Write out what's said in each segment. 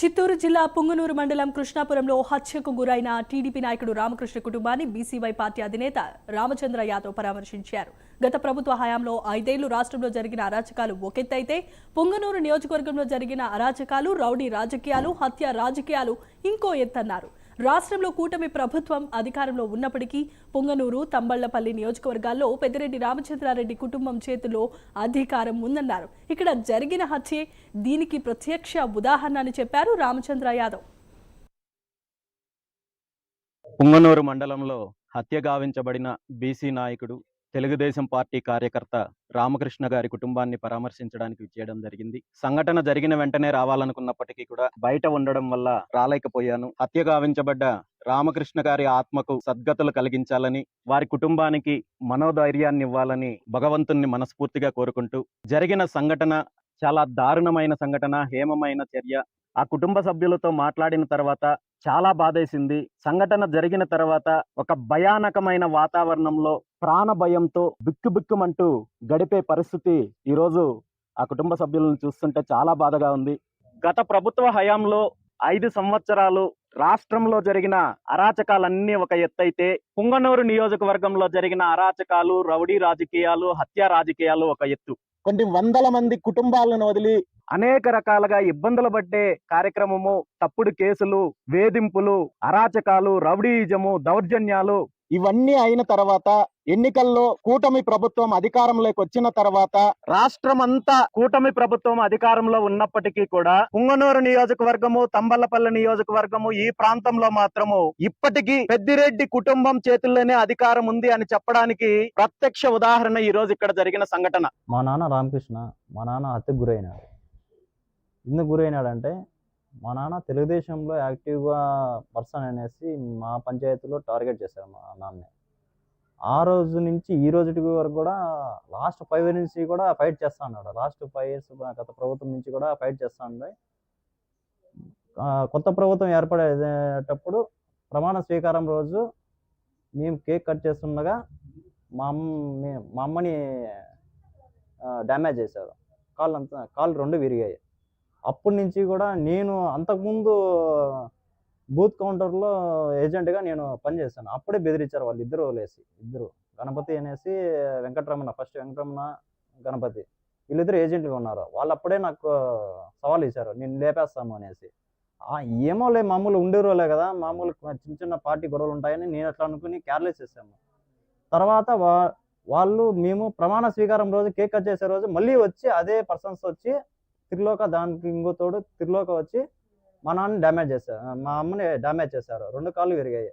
చిత్తూరు జిల్లా పుంగునూరు మండలం కృష్ణాపురంలో హత్యకు గురైన టీడీపీ నాయకుడు రామకృష్ణ కుటుంబాన్ని బీసీవై పార్టీ అధినేత రామచంద్ర యాదవ్ పరామర్శించారు. గత ప్రభుత్వ హయాంలో ఐదేళ్ళు రాష్ట్రంలో జరిగిన అరాచకాలు ఒకెత్తైతే పుంగనూరు నియోజకవర్గంలో జరిగిన అరాచకాలు రౌడీ రాజకీయాలు హత్య రాజకీయాలు ఇంకో ఎత్తన్నారు. రాష్ట్రంలో కూటమి ప్రభుత్వం అధికారంలో ఉన్నప్పటికీ పొంగనూరు తంబళ్ళపల్లి నియోజకవర్గాల్లో పెద్దిరెడ్డి రామచంద్రారెడ్డి కుటుంబం చేతిలో అధికారం ఉందన్నారు. ఇక్కడ జరిగిన హత్యే దీనికి ప్రత్యక్ష ఉదాహరణ అని చెప్పారు రామచంద్ర యాదవ్. పుంగనూరు మండలంలో హత్య గావించబడిన బీసీ నాయకుడు తెలుగుదేశం పార్టీ కార్యకర్త రామకృష్ణ గారి కుటుంబాన్ని పరామర్శించడానికి చేయడం జరిగింది. సంఘటన జరిగిన వెంటనే రావాలనుకున్నప్పటికీ కూడా బయట ఉండడం వల్ల రాలేకపోయాను. హత్య గావించబడ్డ రామకృష్ణ గారి ఆత్మకు సద్గతులు కలిగించాలని వారి కుటుంబానికి మనోధైర్యాన్ని ఇవ్వాలని భగవంతుణ్ణి మనస్ఫూర్తిగా కోరుకుంటూ జరిగిన సంఘటన చాలా దారుణమైన సంఘటన హేమమైన చర్య. ఆ కుటుంబ సభ్యులతో మాట్లాడిన తర్వాత చాలా బాధేసింది. సంఘటన జరిగిన తర్వాత ఒక భయానకమైన వాతావరణంలో ప్రాణ భయంతో బిక్కుబిక్కుమంటూ గడిపే పరిస్థితి ఈరోజు ఆ కుటుంబ సభ్యులను చూస్తుంటే చాలా బాధగా ఉంది. గత ప్రభుత్వ హయాంలో ఐదు సంవత్సరాలు రాష్ట్రంలో జరిగిన అరాచకాలన్నీ ఒక ఎత్తైతే పుంగనూరు నియోజకవర్గంలో జరిగిన అరాచకాలు రౌడీ రాజకీయాలు హత్య రాజకీయాలు ఒక ఎత్తు. కొన్ని వందల మంది కుటుంబాలను వదిలి అనేక రకాలుగా ఇబ్బందులు పడ్డే కార్యక్రమము తప్పుడు కేసులు వేధింపులు అరాచకాలు రౌడీయిజము దౌర్జన్యాలు ఇవన్నీ అయిన తర్వాత ఎన్నికల్లో కూటమి ప్రభుత్వం అధికారంలోకి వచ్చిన తర్వాత రాష్ట్రం అంతా కూటమి ప్రభుత్వం అధికారంలో ఉన్నప్పటికీ కూడా పుంగనూరు నియోజకవర్గము తంబల్లపల్లి నియోజకవర్గము ఈ ప్రాంతంలో మాత్రము ఇప్పటికీ పెద్దిరెడ్డి కుటుంబం చేతుల్లోనే అధికారం ఉంది అని చెప్పడానికి ప్రత్యక్ష ఉదాహరణ ఈ రోజు ఇక్కడ జరిగిన సంఘటన. మా నాన్న రామకృష్ణ మా నాన్న హత్యకు గురైనాడు. ఎందుకు గురైనాడంటే మా నాన్న తెలుగుదేశంలో యాక్టివ్గా పర్సన్ అనేసి మా పంచాయతీలో టార్గెట్ చేశారు మా నాన్నని ఆ రోజు నుంచి ఈ రోజు వరకు కూడా లాస్ట్ ఫైవ్ ఇయర్స్ నుంచి కూడా ఫైట్ చేస్తా ఉన్నాడు. లాస్ట్ ఫైవ్ ఇయర్స్ గత ప్రభుత్వం నుంచి కూడా ఫైట్ చేస్తా ఉండే. కొత్త ప్రభుత్వం ఏర్పడేటప్పుడు ప్రమాణ స్వీకారం రోజు మేము కేక్ కట్ చేస్తుండగా మా అమ్మ మా అమ్మని డ్యామేజ్ చేశారు. కాళ్ళు అంతా కాళ్ళు రెండు విరిగాయి. అప్పటి నుంచి కూడా నేను అంతకుముందు బూత్ కౌంటర్లో ఏజెంట్గా నేను పనిచేశాను అప్పుడే బెదిరించారు వాళ్ళు ఇద్దరు లేసి ఇద్దరు గణపతి అనేసి వెంకటరమణ ఫస్ట్ వెంకటరమణ గణపతి. వీళ్ళిద్దరు ఏజెంట్గా ఉన్నారు. వాళ్ళు అప్పుడే నాకు సవాల్ ఇచ్చారు నేను లేపేస్తాము అనేసి. ఏమో ఏమోలే మామూలు ఉండేరోలే కదా మామూలు చిన్న చిన్న పార్టీ గొడవలు ఉంటాయని నేను అట్లా అనుకుని కేర్లెస్ చేశాము. తర్వాత వా వాళ్ళు మేము ప్రమాణ స్వీకారం రోజు కేక్ కట్ చేసే రోజు మళ్ళీ వచ్చి అదే పర్సన్స్ వచ్చి త్రిలోక దానికి ఇంకో తోడు త్రిలోక వచ్చి మా నాన్న డ్యామేజ్ చేశారు మా అమ్మని డ్యామేజ్ చేశారు. రెండు కాళ్ళు విరిగాయి.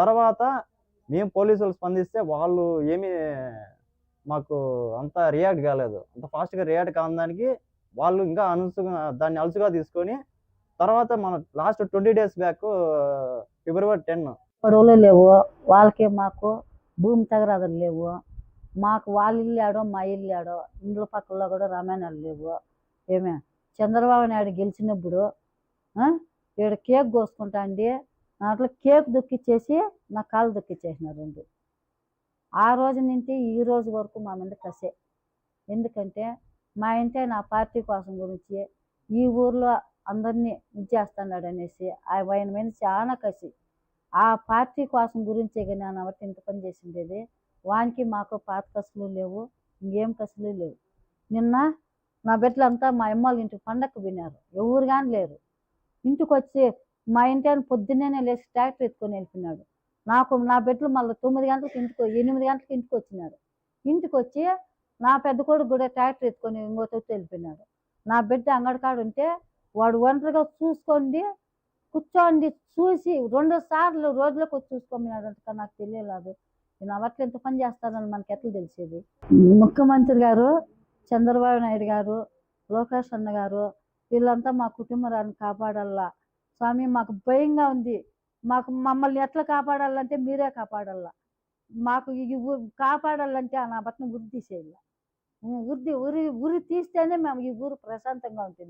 తర్వాత మేము పోలీసులు స్పందిస్తే వాళ్ళు ఏమీ మాకు అంత రియాక్ట్ కాలేదు. అంత ఫాస్ట్గా రియాక్ట్ కావడానికి వాళ్ళు ఇంకా అనుసుగా దాన్ని అలుసుగా తీసుకొని తర్వాత మన last twenty days back February ten గొడవలు లేవు. వాళ్ళకి మాకు భూమి తగరాదులు లేవు. మాకు వాళ్ళ ఇల్లు ఆడో మా ఇల్లు ఆడో ఇండ్ల పక్కల్లో కూడా రామాయణాలు లేవు. ఏమే? చంద్రబాబు నాయుడు గెలిచినప్పుడు ఆ, ఈడ కేక్ కోసుకుంటా అండి దాంట్లో కేక్ దుక్కిచ్చేసి నా కాలు దుక్కిచ్చేసినారు రెండు. ఆ రోజు నుంచి ఈ రోజు వరకు మా మీద కసే. ఎందుకంటే మా ఇంటే నా పార్టీ కోసం గురించి ఈ ఊర్లో అందరినీ ఇచ్చేస్తున్నాడు అనేసి ఆయన మీద చాలా కసి. ఆ పార్టీ కోసం గురించే కానీ కాబట్టి ఇంత పని చేసిండేది. వానికి మాకు పాత కసులు లేవు ఇంకేం కసులు లేవు. నిన్న నా బిడ్డలంతా మా అమ్మాళ్ళ ఇంటికి పండక్కి విన్నారు ఎవరు కానీ లేరు. ఇంటికి వచ్చి మా ఇంటి ఆయన పొద్దున్నే లేచి ట్రాక్టర్ ఎత్తుకొని వెళ్ళిపోయినాడు. నాకు నా బిడ్డలు మళ్ళీ తొమ్మిది గంటలకు ఇంటికి ఎనిమిది గంటలకు ఇంటికి వచ్చినాడు ఇంటికి వచ్చి నా పెద్ద కొడుకు కూడా ట్రాక్టర్ ఎత్తుకొని ఇంకో తొట్టి వెళ్ళిపోయినాడు. నా బిడ్డ అంగడికాడు ఉంటే వాడు ఒంటరిగా చూసుకోండి కూర్చోండి చూసి రెండు సార్లు రోజులకు వచ్చి చూసుకోమన్నాడు అంటే నాకు తెలియలేదు. నేను అవట్లు ఎంత పని చేస్తానని మనకి ఎట్లా తెలిసేది? ముఖ్యమంత్రి గారు చంద్రబాబు నాయుడు గారు లోకేష్ అన్న గారు వీళ్ళంతా మా కుటుంబాన్ని కాపాడాలా? స్వామి మాకు భయంగా ఉంది. మాకు మమ్మల్ని ఎట్లా కాపాడాలంటే మీరే కాపాడాలా? మాకు ఈ ఊ- కాపాడాలంటే నా బట్టను ఉరి తీసేయాలి ఉరి ఉరి ఉరి తీస్తేనే మేము ఈ ఊరు ప్రశాంతంగా ఉంటుంది.